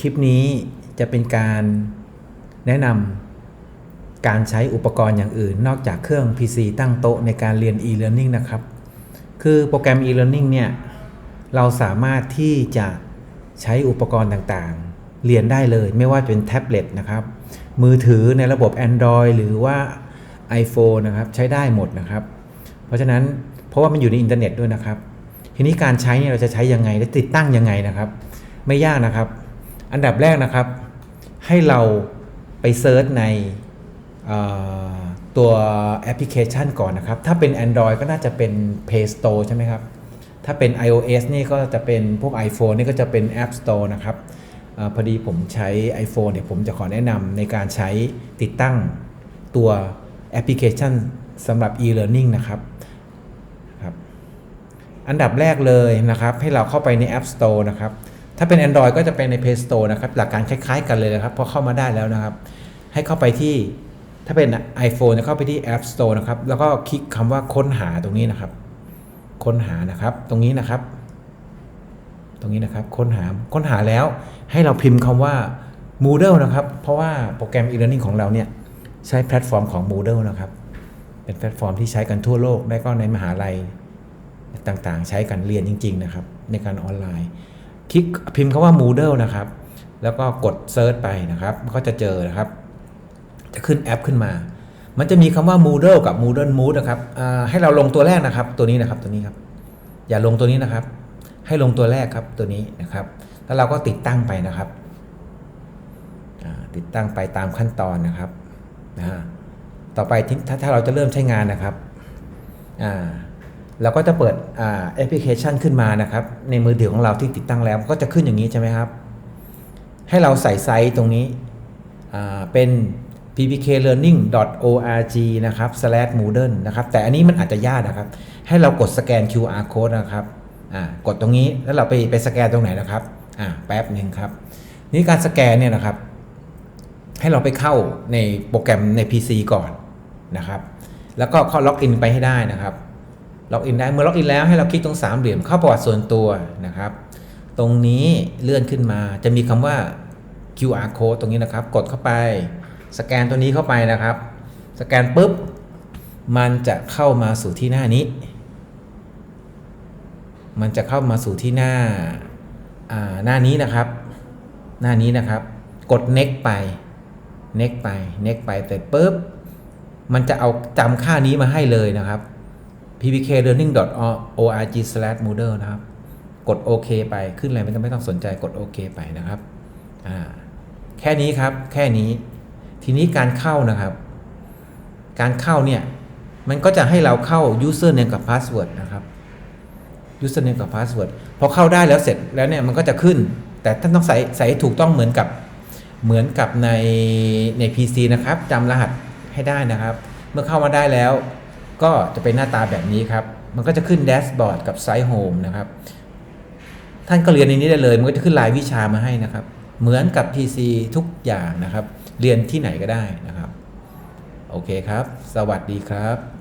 คลิปนี้จะเป็นการแนะนำการใช้อุปกรณ์อย่างอื่น นอกจากเครื่อง PC ตั้งโต๊ะในการเรียน e-learning นะครับ คือโปรแกรม e-learning เนี่ย เราสามารถที่จะใช้อุปกรณ์ต่างๆ เรียนได้เลยไม่ว่าจะเป็นแท็บเล็ตนะครับ มือถือในระบบ Android หรือว่า iPhone นะครับ ใช้ได้หมดนะครับ เพราะฉะนั้นเพราะว่ามันอยู่ในอินเทอร์เน็ตด้วยนะครับ ทีนี้การใช้เนี่ยเราจะใช้ยังไงและติดตั้งยังไงนะครับ ไม่ยากนะครับ อันดับแรกนะครับ ให้เราไปเซิร์ชในตัวแอปพลิเคชันก่อนนะครับ ถ้าเป็น Android ก็น่าจะเป็น Play Store ใช่ไหมครับ ถ้าเป็น iOS นี่ก็จะเป็นพวก iPhone นี่ก็จะเป็น App Store นะครับอพอดีผมใช้ iPhone เนี่ยผมจะขอแนะนำในการใช้ติดตั้งตัวแอปพลิเคชันสำหรับ e-learning นะครับครับ อันดับแรกเลยนะครับ ให้เราเข้าไปใน App Store นะครับ ถ้าเป็น Android ก็จะเป็นใน Play Store นะครับหลักการคล้ายๆ กันเลยนะครับพอเข้ามาได้แล้วนะครับ ให้เข้าไปที่ถ้าเป็น iPhone จะเข้าไปที่ App Store นะครับแล้วก็คลิกคำว่าค้นหาตรงนี้นะครับ ค้นหานะครับตรงนี้นะครับ ตรงนี้นะครับค้นหาค้นหาแล้วให้เราพิมพ์คำว่า Moodle นะครับ เพราะว่าโปรแกรม e-learning ของเราเนี่ยใช้แพลตฟอร์มของ Moodle นะครับ เป็นแพลตฟอร์มที่ใช้กันทั่วโลก และก็ในมหาลัยต่างๆ ใช้กันเรียนจริง ๆ นะครับ ในการออนไลน์ คลิกพิมพ์คำว่า Moodle นะครับ แล้วก็กดเซิร์ชไปนะครับ ก็จะเจอนะครับ จะขึ้นแอปขึ้นมา มันจะมีคำว่า Moodle กับ Moodle Mood นะครับให้เราลงตัวแรกนะครับ ตัวนี้นะครับตัวนี้ครับ อย่าลงตัวนี้นะครับ ให้ลงตัวแรกครับตัวนี้นะครับ แล้วเราก็ติดตั้งไปนะครับ ติดตั้งไปตามขั้นตอนนะครับนะฮะต่อไปถ้าถ้าเราจะเริ่มใช้งานนะครับ อ่า เราก็จะเปิดแอปพลิเคชันขึ้นมานะครับ ในมือถือของเราที่ติดตั้งแล้วก็จะขึ้นอย่างนี้ใช่ไหมครับ ให้เราใส่ไซส์ตรงนี้เป็น ppklearning.org นะครับ slash moodle นะครับ แต่อันนี้มันอาจจะยากนะครับ ให้เรากดสแกน QR code นะครับกดตรงนี้แล้วเราไปไปสแกนตรงไหนนะครับแป๊บหนึ่งครับ นี่การสแกนเนี่ยนะครับ ให้เราไปเข้าในโปรแกรมใน PC ก่อนนะครับ แล้วก็เข้าล็อกอินไปให้ได้นะครับ ล็อกอินได้เมื่อล็อกอินแล้วให้เราคลิกตรงสามเหลี่ยมเข้าประวัติส่วนตัวนะครับ ตรงนี้เลื่อนขึ้นมาจะมีคำว่า QR code ตรงนี้นะครับ กดเข้าไป สแกนตัวนี้เข้าไปนะครับ สแกนปุ๊บ มันจะเข้ามาสู่ที่หน้านี้ มันจะเข้ามาสู่ที่หน้าอ่าหน้านี้นะครับ หน้านี้นะครับ กด next ไป next ไป next ไปเสร็จปุ๊บมันจะเอาจำค่านี้มาให้เลยนะครับ ppklearning.org/moodle นะครับ กดโอเคไปขึ้นอะไรไม่ต้องไม่ต้องสนใจกดโอเคไปนะครับแค่นี้ครับแค่นี้ทีนี้การเข้านะครับ การเข้าเนี่ยมันก็จะให้เราเข้า username กับ password นะครับ username กับ password พอเข้าได้แล้วเสร็จแล้วเนี่ยมันก็จะขึ้น แต่ท่านต้องใส่ใส่ถูกต้องเหมือนกับเหมือนกับในใน PC นะครับจำรหัสให้ได้นะครับ เมื่อเข้ามาได้แล้ว ก็จะเป็นหน้าตาแบบนี้ครับ มันก็จะขึ้นแดชบอร์ดกับไซต์โฮมนะครับ ท่านก็เรียนในนี้ได้เลย มันก็จะขึ้นรายวิชามาให้นะครับ เหมือนกับ PC ทุกอย่างนะครับ เรียนที่ไหนก็ได้นะครับ โอเคครับ สวัสดีครับ